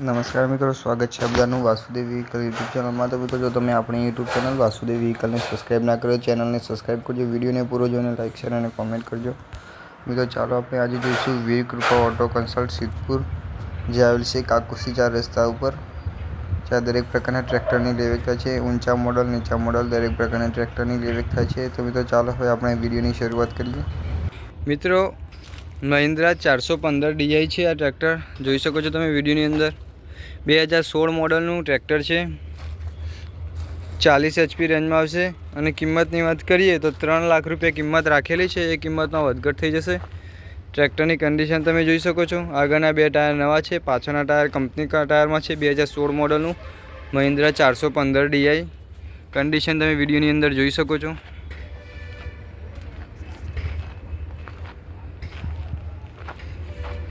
નમસ્કાર મિત્રો, સ્વાગત છે બધાનું વાસુદેવ વ્હીકલ યુટ્યુબ ચેનલમાં તો મિત્રો, જો તમે આપણી યુટ્યુબ ચેનલ વાસુદેવ વ્હીકલને સબસ્ક્રાઈબ ના કરો ચેનલને સબસ્ક્રાઈબ કરજો વિડીયોને પૂરો જોઈને લાઈક શેર અને કોમેન્ટ કરજો. મિત્રો, ચાલો આપણે આજે જોઈશું વીર કૃપા ઓટો કન્સલ્ટ સિદ્ધપુર જે આવેલ છે કાકુસી ચાર રસ્તા ઉપર. જ્યાં દરેક પ્રકારના ટ્રેક્ટરની લે છે, ઊંચા મોડલ નીચા મોડલ દરેક પ્રકારના ટ્રેક્ટરની લે વેચતા છે. તો મિત્રો, ચાલો હવે આપણે વિડીયોની શરૂઆત કરીએ. મિત્રો મહિન્દ્રા ચારસો પંદર ડીઆઈ છે આ ટ્રેક્ટર. જોઈ શકો છો તમે વિડીયોની અંદર. બે હજાર સોળ મોડલનું ટ્રેક્ટર છે. ચાલીસ એચપી રેન્જમાં આવશે. અને કિંમતની વાત કરીએ તો ત્રણ લાખ રૂપિયા કિંમત રાખેલી છે. એ કિંમતમાં વધઘટ થઈ જશે. ટ્રેક્ટરની કન્ડિશન તમે જોઈ શકો છો. આગળના બે ટાયર નવા છે. પાછળના ટાયર કંપની ટાયરમાં છે. બે હજાર સોળ મોડલનું મહિન્દ્રા ચારસો પંદર ડીઆઈ કન્ડિશન તમે વિડીયોની અંદર જોઈ શકો છો.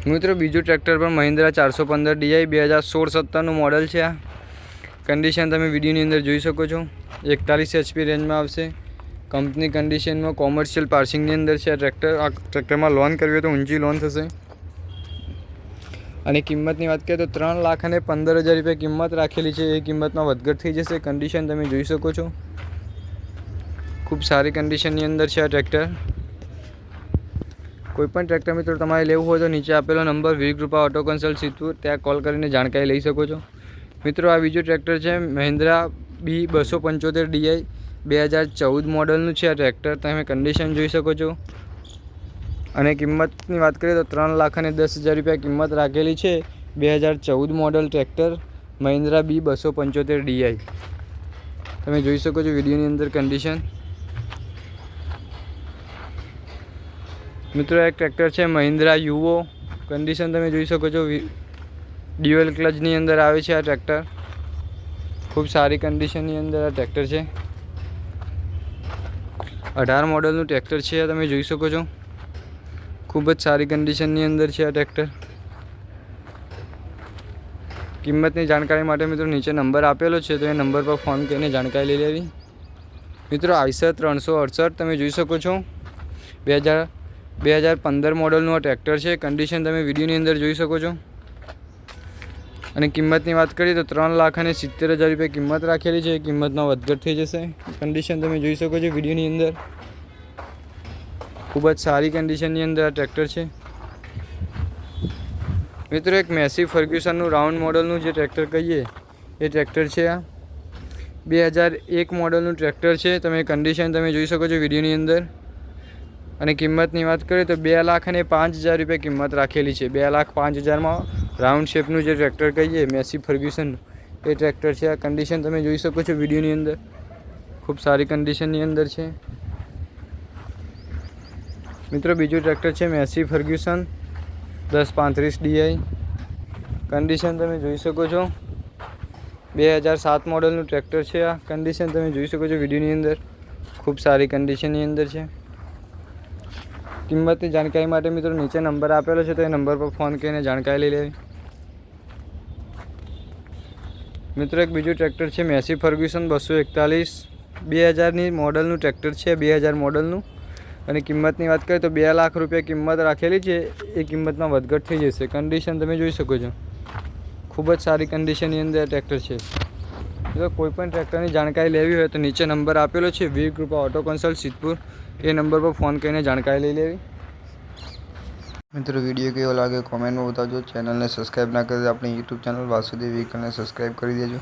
મિત્રો, બીજું ટ્રેક્ટર પણ મહિન્દ્રા ચારસો પંદર ડીઆઈ બે હજાર સોળ સત્તરનું મોડલ છે આ. કન્ડિશન તમે વિડીયોની અંદર જોઈ શકો છો. એકતાલીસ એચપી રેન્જમાં આવશે. કંપની કન્ડિશનમાં કોમર્શિયલ પાર્સિંગની અંદર છે આ ટ્રેક્ટર. આ ટ્રેક્ટરમાં લોન કરવી હોય તો ઊંચી લોન થશે. અને કિંમતની વાત કરીએ તો ત્રણ લાખ અને પંદર હજાર રૂપિયા કિંમત રાખેલી છે. એ કિંમતમાં વધઘટ થઈ જશે. કન્ડિશન તમે જોઈ શકો છો. ખૂબ સારી કન્ડિશનની અંદર છે આ ટ્રેક્ટર. કોઈપણ ટ્રેક્ટર મિત્રો તમારે લેવું હોય તો નીચે આપેલો number Veer Krupa auto consult Siddhpur ત્યાં કોલ કરીને જાણકારી લઈ શકો છો. મિત્રો, આ બીજું ટ્રેક્ટર છે મહિન્દ્રા બી બસો પંચોતેર ડીઆઈ બે હજાર ચૌદ મોડલનું છે આ ટ્રેક્ટર. તમે કન્ડિશન જોઈ શકો છો. અને કિંમતની વાત કરીએ તો ત્રણ લાખ અને દસ હજાર રૂપિયા કિંમત રાખેલી છે બે હજાર ચૌદ મોડલ ટ્રેક્ટર મહિન્દ્રા બી બસો પંચોતેર ડીઆઈ તમે જોઈ શકો છો વિડીયોની અંદર કન્ડિશન મિત્રો, એક ટ્રેક્ટર છે મહિન્દ્રા યુવો કન્ડિશન તમે જોઈ શકો છો ડ્યુઅલ ક્લચની અંદર આવે છે આ ટ્રેક્ટર ખૂબ સારી કન્ડિશનની અંદર આ ટ્રેક્ટર છે. અઢાર મોડલનું ટ્રેક્ટર છે તમે જોઈ શકો છો. ખૂબ જ સારી કન્ડિશનની અંદર છે આ ટ્રેક્ટર કિંમતની જાણકારી માટે મિત્રો નીચે નંબર આપેલો છે, તો એ નંબર પર ફોન કરીને જાણકારી લઈ લેવી. મિત્રો, આઈસર ત્રણસો અડસઠ તમે જોઈ શકો છો. બે હજાર બે હજાર પંદર મોડલનું આ ટ્રેક્ટર છે. કન્ડિશન તમે વિડીયોની અંદર જોઈ શકો છો. અને કિંમતની વાત કરીએ તો ત્રણ લાખ અને સિત્તેર હજાર રૂપિયા કિંમત રાખેલી છે. એ કિંમતમાં વધઘટ થઈ જશે. કન્ડિશન તમે જોઈ શકો છો વિડીયોની અંદર. ખૂબ જ સારી કન્ડિશનની અંદર આ ટ્રેક્ટર છે. મિત્રો, એક મેસી ફર્ગ્યુસનનું રાઉન્ડ મોડલનું જે ટ્રેક્ટર કહીએ, એ ટ્રેક્ટર છે આ. બે હજાર એક મોડલનું ટ્રેક્ટર છે. તમે કન્ડિશન તમે જોઈ શકો છો વિડીયોની અંદર. અને કિંમતની વાત કરીએ તો બે લાખ અને પાંચ હજાર રૂપિયા કિંમત રાખેલી છે. બે લાખ પાંચ હજારમાં રાઉન્ડ શેપનું જે ટ્રેક્ટર કહીએ, મેસી ફર્ગ્યુસન, એ ટ્રેક્ટર છે. આ કન્ડિશન તમે જોઈ શકો છો વિડીયોની અંદર. ખૂબ સારી કન્ડિશનની અંદર છે. મિત્રો, બીજું ટ્રેક્ટર છે મેસી ફર્ગ્યુસન, દસ પાંત્રીસ ડીઆઈ કન્ડિશન તમે જોઈ શકો છો. બે હજાર સાત મોડલનું ટ્રેક્ટર છે આ. કન્ડિશન તમે જોઈ શકો છો વિડીયોની અંદર. ખૂબ સારી કન્ડિશનની અંદર છે. કિંમતની જાણકારી માટે મિત્રો નીચે નંબર આપેલો છે તો એ નંબર પર ફોન કરીને જાણકારી લઈ લેવી. મિત્રો, એક બીજું ટ્રેક્ટર છે મેસી ફર્ગ્યુસન બસો એકતાલીસ. બે હજારની મોડલનું ટ્રેક્ટર છે, બે હજાર મોડલનું. અને કિંમતની વાત કરીએ તો બે લાખ રૂપિયા કિંમત રાખેલી છે. એ કિંમતમાં વધઘટ થઈ જશે. કન્ડિશન તમે જોઈ શકો છો. ખૂબ જ સારી કન્ડિશનની અંદર ટ્રેક્ટર છે. જો કોઈ પણ ટ્રેક્ટરની જાણકારી લેવી હોય તો નીચે નંબર આપેલો છે. Veer Krupa auto consult Siddhpur. એ નંબર પર ફોન કરીને જાણકારી લઈ લેવી. મિત્રો, વીડિયો કેવો લાગે કોમેન્ટમાં બતાવજો. ચેનલને સબસ્ક્રાઈબ ના કરી આપણી યુટ્યુબ ચેનલ વાસુદેવ વ્હીકલને સબસ્ક્રાઈબ કરી દેજો.